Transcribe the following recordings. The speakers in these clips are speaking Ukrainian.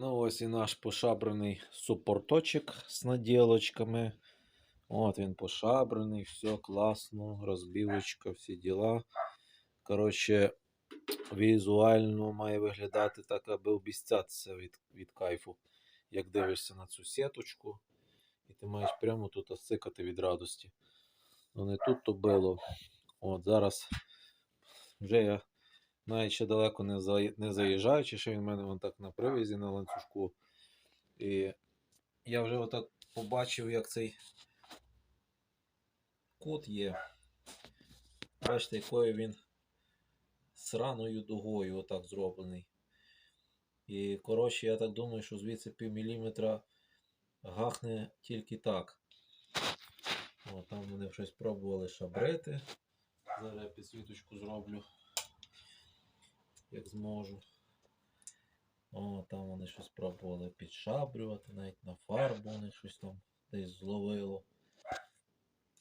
Ну, ось і наш пошабрений суппорточок з наділочками. От він пошабрений, все класно, розбівочка, всі діла. Коротше, візуально має виглядати так, аби обіцятися від, від кайфу. Як дивишся на цю сіточку, і ти маєш прямо тут осикати від радості. Ну не тут то було. От зараз вже я навіть ще далеко не, за, не заїжджаючи, що він в мене вон так на привязі на ланцюжку. І я вже отак побачив, як цей кут є. Бачите, якою він сраною дугою отак зроблений. І коротше, я так думаю, що звідси пів міліметра гахне тільки так. О, там вони щось пробували шабрити. Зараз я підсвіточку зроблю, як зможу. О, там вони щось пробували підшабрювати, навіть на фарбу вони щось там десь зловило.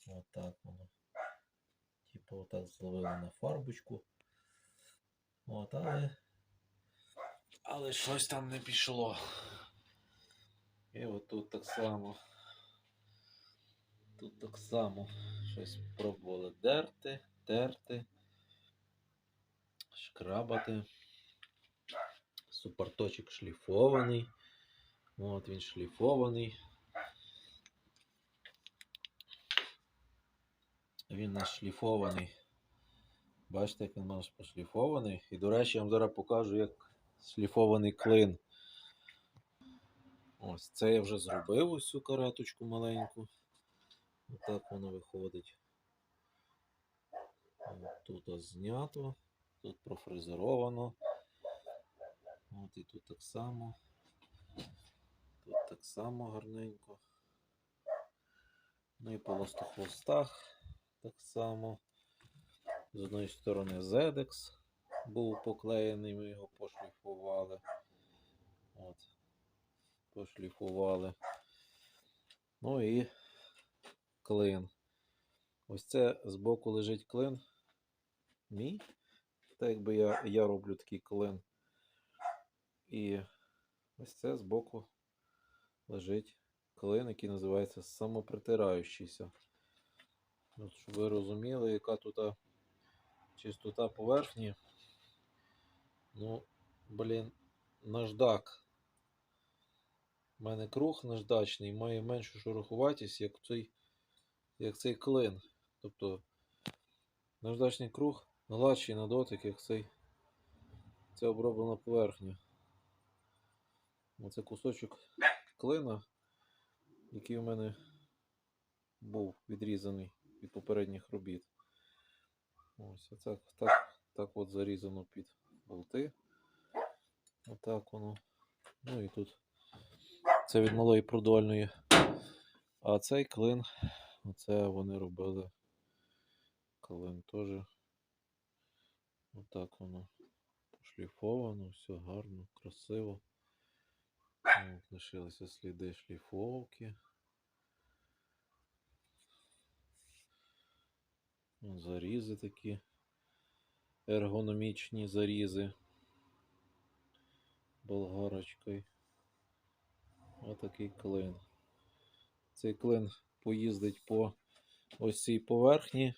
Отак воно. Типу отак зловили на фарбочку. От, але. Але щось там не пішло. І от тут так само. Тут так само щось пробували дерти, терти, шкрабати. Супорточок шліфований. От він шліфований. Він наш шліфований. Бачите, як він у нас пошліфований. І, до речі, я вам зараз покажу, як шліфований клин. Ось це я вже зробив ось цю кареточку маленьку. Отак воно виходить. Тут знято, тут профрезеровано. От і тут так само. Тут так само гарненько. Ну і по ластохвостах так само. З одної сторони ZX був поклеєний, ми його пошліфували. От. Пошліфували. Ну і клин. Ось це збоку лежить клин. Мій. Так якби я, я роблю такий клин. І ось це збоку лежить клин, який називається самопритираючийся. От, щоб ви розуміли, яка тут чистота поверхні. Ну, блін, наждак. У мене круг наждачний має меншу шероховатість, як цей, як цей клин. Тобто наждачний круг гладший на дотик, як цей, ця оброблена поверхня. Оце кусочок клина, який у мене був відрізаний від попередніх робіт. Ось так, так, так от зарізано під болти. Отак воно. Ну і тут це від малої продольної. А цей клин, оце вони робили клин теж. Отак воно пошліфовано, все гарно, красиво. От, лишилися сліди шліфовки. Зарізи такі ергономічні зарізи болгарочкою. Отакий клин. Цей клин поїздить по ось цій поверхні,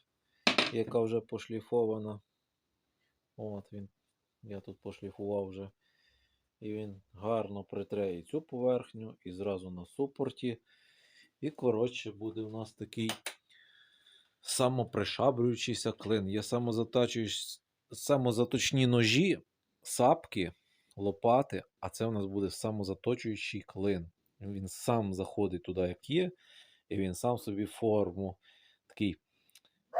яка вже пошліфована. От він. Я тут пошліфував вже. І він гарно притре і цю поверхню, і зразу на супорті. І, коротше, буде у нас такий самопришабрюючийся клин. Є самозаточні ножі, сапки, лопати, а це у нас буде самозаточуючий клин. Він сам заходить туди, як є, і він сам собі форму такий,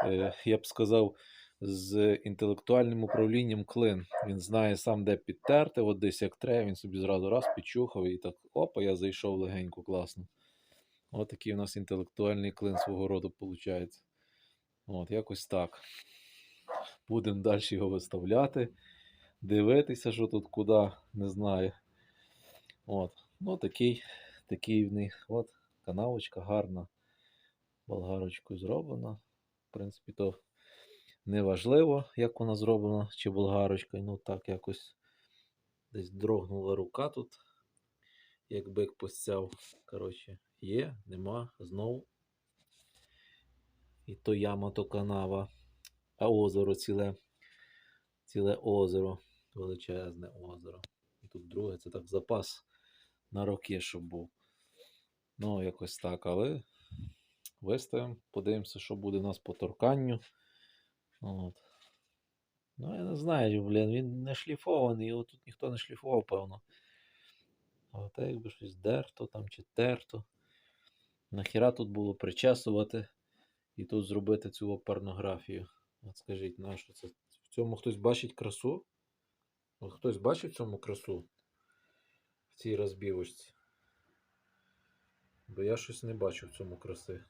е, я б сказав, з інтелектуальним управлінням клин. Він знає сам, де підтерти, от десь як треба, він собі зразу раз підчухав і так, опа, я зайшов легенько, класно. От такий у нас інтелектуальний клин свого роду виходить. От, якось так. Будемо далі його виставляти, дивитися, що тут куди, не знаю. От. Ну, такий, такий в них. От, канавочка гарна. Болгарочкою зроблена. В принципі, то не важливо, як вона зроблена, чи болгарочкою. Ну, так якось десь дрогнула рука тут. як бик постяв. Коротше, є, нема, знов. І то яма, то канава. А озеро ціле. Ціле озеро. Величезне озеро. І тут друге, це так запас на роки, щоб був. Ну, якось так, але виставимо, подивимося, що буде у нас по торканню. От. Ну, я не знаю, блін, він не шліфований, його тут ніхто не шліфував, певно. А те якби щось дерто там чи терто. Нахіра тут було причесувати і тут зробити цю порнографію. От скажіть, на що це? В цьому хтось бачить красу? От хтось бачить в цьому красу? В цій розбівочці? Бо я щось не бачу в цьому краси.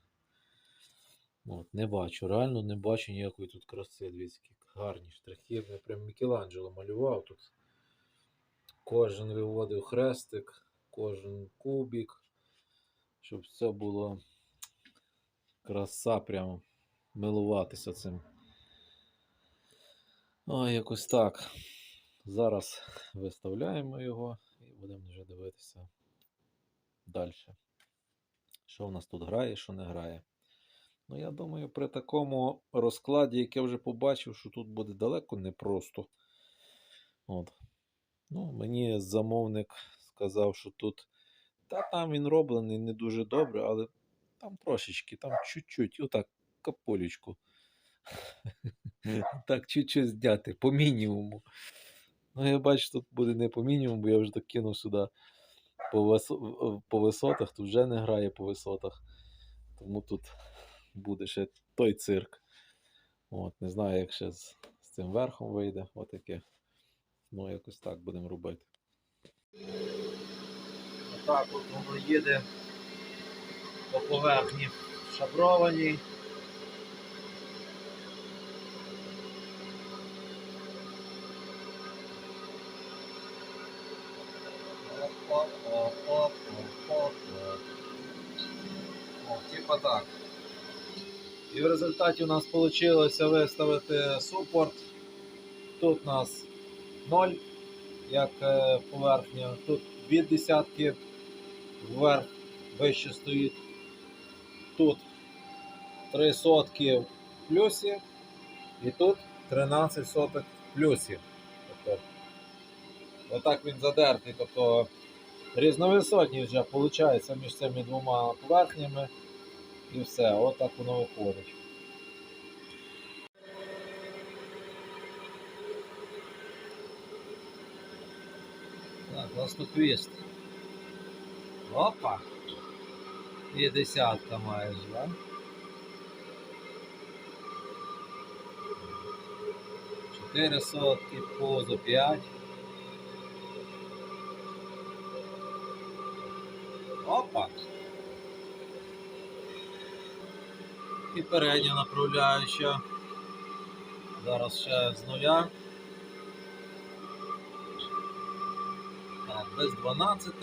От, не бачу, реально не бачу ніякої тут краси. Дивіться, гарні штрихи. Я прям Мікеланджело малював тут. Кожен виводив хрестик, кожен кубик, щоб все було краса прямо. Милуватися цим. Ой, якось так. Зараз виставляємо його і будемо вже дивитися далі. Що в нас тут грає, що не грає. Ну, я думаю, при такому розкладі, як я вже побачив, що тут буде далеко непросто. От. Ну, мені замовник сказав, що тут. Та там він роблений не дуже добре, але там трошечки, там чуть-чуть, отак, каполючку. Так, чуть-чуть зняти, по мінімуму. Ну, я бачу, тут буде не по мінімуму, бо я вже так кинув сюди по висотах, тут вже не грає по висотах. Тому тут буде ще той цирк. От, не знаю, як ще з, з цим верхом вийде. Отаке. Ну, якось так будемо робити. Отак от воно їде по поверхні шаброваній. Оп-оп-оп-оп-оп-оп. Типа так. І в результаті у нас вийшло виставити супорт. Тут у нас 0, як е, поверхня. Тут дві десятки вверх вище стоїть. Тут 3 сотки в плюсі. І тут 13 соток в плюсі. Тобто, отак він задертий. Тобто різновисотність вже виходить між цими двома поверхнями. І все, от так воно виходить. Так, ластоквіст. Опа! І десятка майже, да? Чотири сотки, позу п'ять. Опа! І передня направляюча. Зараз ще з нуля. Так, без 12,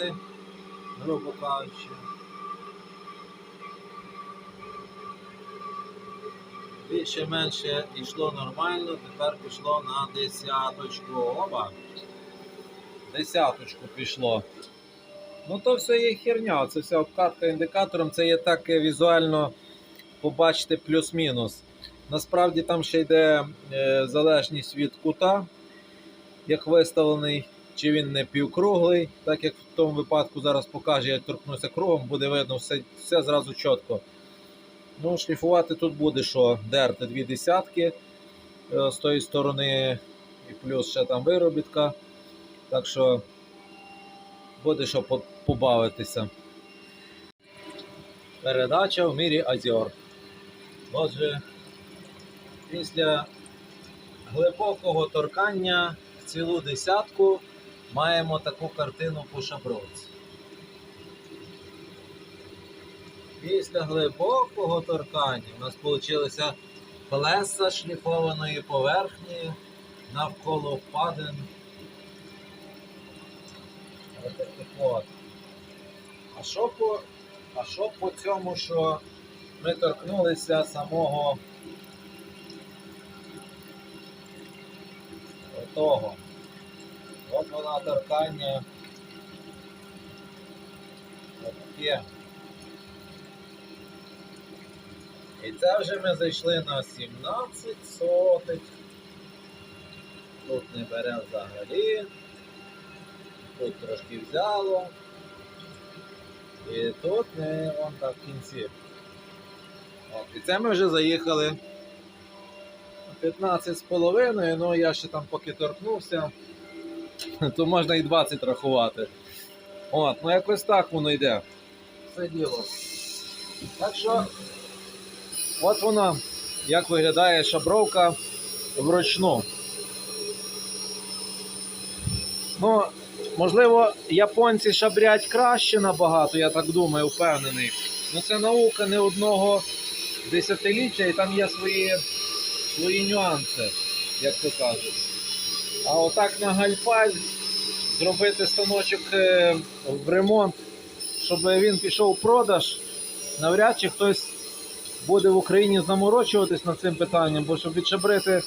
грубо кажучи. Більше менше йшло нормально, тепер пішло на десяточку. Оба. Десяточку пішло. Ну то все є херня, це вся обкатка індикатором, це є так е, візуально побачити плюс-мінус. Насправді там ще йде е, залежність від кута, як виставлений, чи він не півкруглий, так як в тому випадку зараз покаже, я торкнуся кругом, буде видно все, все зразу чітко. Ну, шліфувати тут буде що дерти дві десятки е, з тої сторони, і плюс ще там виробітка. Так що буде що побавитися. Передача в мірі Азіор. Отже, після глибокого торкання в цілу десятку маємо таку картину по шабровці. Після глибокого торкання у нас вийшли колеса шліфованої поверхні навколо впадин. А що по, а що по цьому, що ми торкнулися самого того. От вона торкання таке. І це вже ми зайшли на 17 сотих. Тут не бере взагалі. Тут трошки взяло. І тут не вон так в кінці. От, і це ми вже заїхали 15 з половиною, ну я ще там поки торкнувся, то можна і 20 рахувати. От, ну якось так воно йде. Все діло. Так що, от вона, як виглядає шабровка вручну. Ну, можливо, японці шабрять краще набагато, я так думаю, впевнений. Ну це наука не одного десятиліття, і там є свої, свої нюанси, як то кажуть. А отак на гальпаль зробити станочок е, в ремонт, щоб він пішов в продаж, навряд чи хтось буде в Україні заморочуватись над цим питанням, бо щоб відшабрити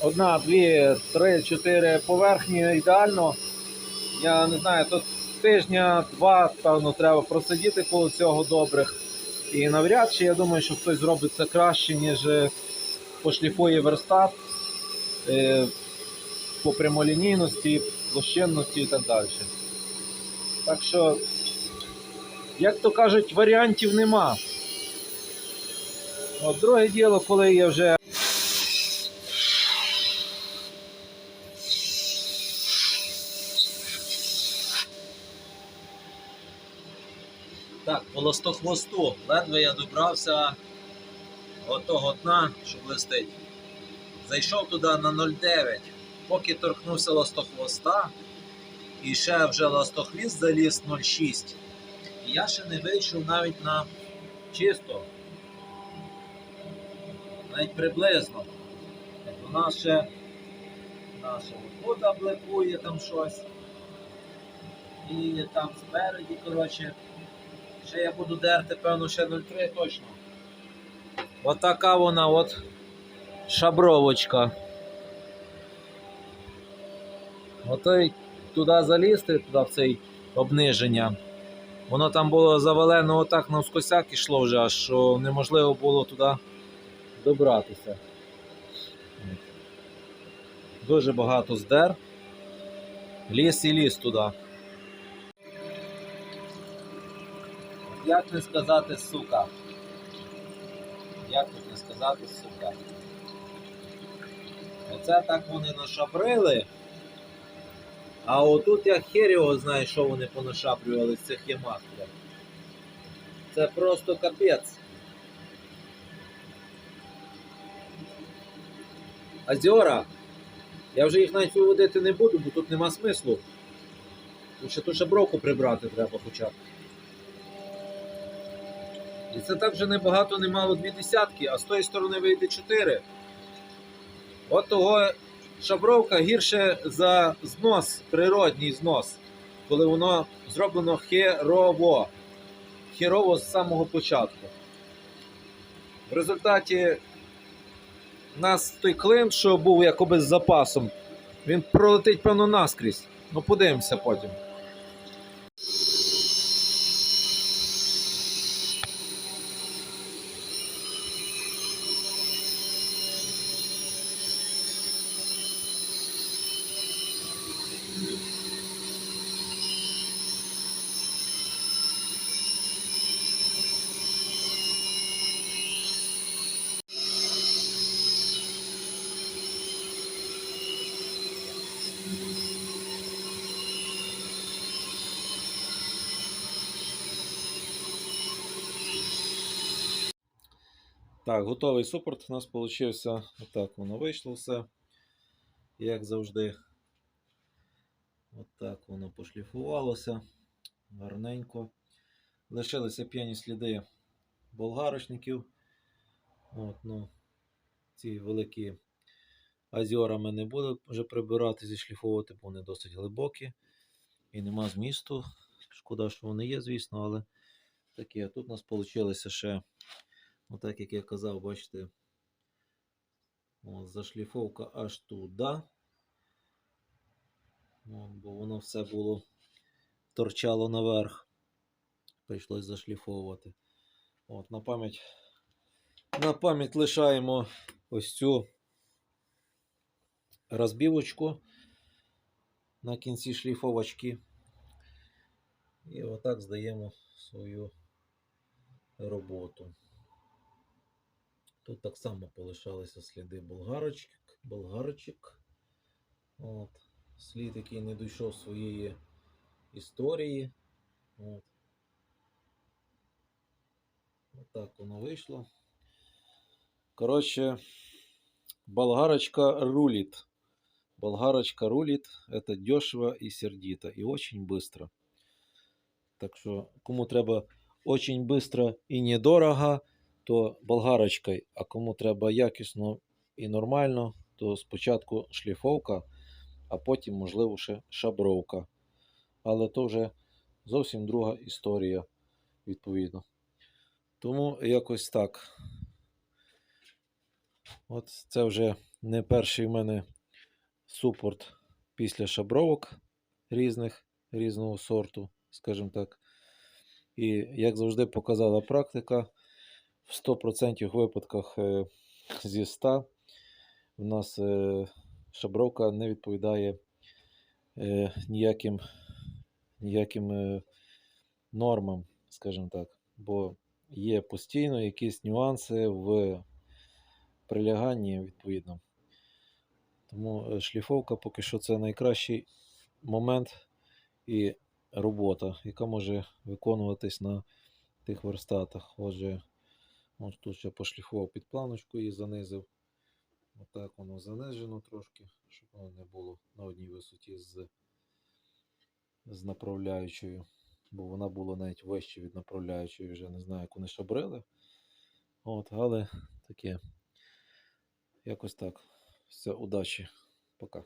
одна, дві, три, чотири поверхні ідеально. Я не знаю, тут тижня, два, певно, треба просидіти коло цього добрих. І навряд чи я думаю, що хтось зробить це краще, ніж е, пошліфує верстат е, по прямолінійності, площинності і так далі. Так що, як то кажуть, варіантів нема. От друге діло, коли є вже Так. Ледве я добрався до того дна, що блистить. Зайшов туди на 0,9, поки торкнувся ластохвоста, і ще вже ластохвіст заліз 0,6. І я ще не вийшов навіть на чисто. Навіть приблизно. У нас ще наша вода бликує там щось. І там спереді, коротше. Ще я буду дерти, певно, ще 0,3 точно. От така вона от шабровочка. Ото й туди залізти, туди в цей обниження. Воно там було завалено отак навскосяк ішло вже, аж що неможливо було туди добратися. Дуже багато здер. Ліс і ліс туди. Як не сказати сука? Як тут не сказати сука? Оце так вони нашабрили. А отут я хер його знаю, що вони понашаблювали з цих ямах. Це просто капець. Азіора. Я вже їх навіть виводити не буду, бо тут нема смислу. Тут ще ту шабровку прибрати треба хоча б. І це так вже небагато не мало дві десятки, а з тої сторони вийде чотири. От того шабровка гірше за знос, природній знос, коли воно зроблено херово. Херово з самого початку. В результаті нас той клин, що був якоби з запасом, він пролетить, певно, наскрізь. Ну, подивимося потім. Так, готовий супорт у нас вийшов. Отак воно вийшло все. Як завжди. Отак воно пошліфувалося. Гарненько. Лишилися п'яні сліди болгарочників. От, ну, ці великі азіора ми не будемо вже прибирати, зішліфовувати, бо вони досить глибокі. І нема змісту. Шкода, що вони є, звісно, але такі. А тут у нас вийшло ще. Отак, як я казав, бачите, от, зашліфовка аж туди. От, бо воно все було торчало наверх. прийшлось зашліфовувати. От, на пам'ять. На пам'ять лишаємо ось цю розбівочку на кінці шліфовочки. І отак здаємо свою роботу. Тут так само полишалися сліди болгарочок. болгарочок. От. Слід, який не дійшов своєї історії. От. Отак воно вийшло. Коротше, болгарочка рулит. Болгарочка рулит. Это дешево и сердито. И очень быстро. Так що, кому треба очень быстро і недорого, то болгарочкою. А кому треба якісно і нормально, то спочатку шліфовка, а потім, можливо, ще шабровка. Але то вже зовсім друга історія, відповідно. Тому якось так. От це вже не перший в мене супорт після шабровок різних, різного сорту, скажімо так. І як завжди показала практика, в 100% випадках е, зі 100 в нас е, шабровка не відповідає е, ніяким, ніяким нормам, скажімо так. Бо є постійно якісь нюанси в приляганні відповідно. Тому шліфовка поки що це найкращий момент і робота, яка може виконуватись на тих верстатах. Отже, ось тут ще пошліфував під планочку і занизив. Отак воно занижено трошки, щоб воно не було на одній висоті з, з направляючою. Бо вона була навіть вище від направляючої, вже не знаю, як вони шабрили. От, але таке. Якось так. Все, удачі. Пока.